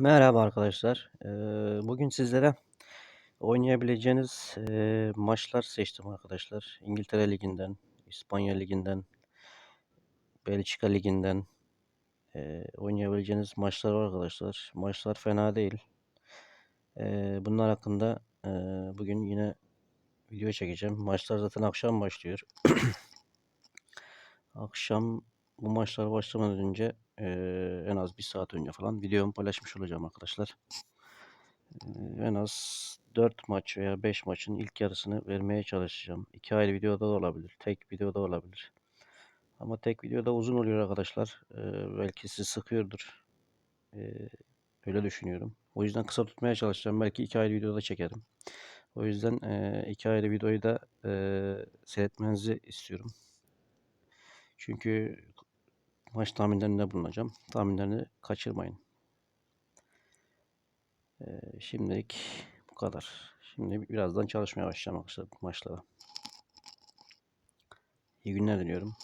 Merhaba arkadaşlar. Bugün sizlere oynayabileceğiniz, maçlar seçtim arkadaşlar. İngiltere Ligi'nden, İspanya Ligi'nden, Belçika Ligi'nden, oynayabileceğiniz maçlar var arkadaşlar. Maçlar fena değil. Bunlar hakkında, bugün yine video çekeceğim. Maçlar zaten akşam başlıyor. Akşam bu maçlar başlamadan önce, eee, en az 1 saat önce falan videomu paylaşmış olacağım arkadaşlar. Eee, en az 4 maç veya 5 maçın ilk yarısını vermeye çalışacağım. 2 ayrı videoda da olabilir, tek videoda olabilir. Ama tek videoda uzun oluyor arkadaşlar. Eee, belki sizi sıkıyordur. Eee, öyle düşünüyorum. O yüzden kısa tutmaya çalışacağım. Belki 2 ayrı videoda çekerim. O yüzden, eee, 2 ayrı videoyu da, eee, seyretmenizi istiyorum. Çünkü maç tahminlerinde bulunacağım. Tahminlerini kaçırmayın. Eee, şimdilik bu kadar. Şimdi birazdan çalışmaya başlayacağım arkadaşlar maçlara. İyi günler diliyorum.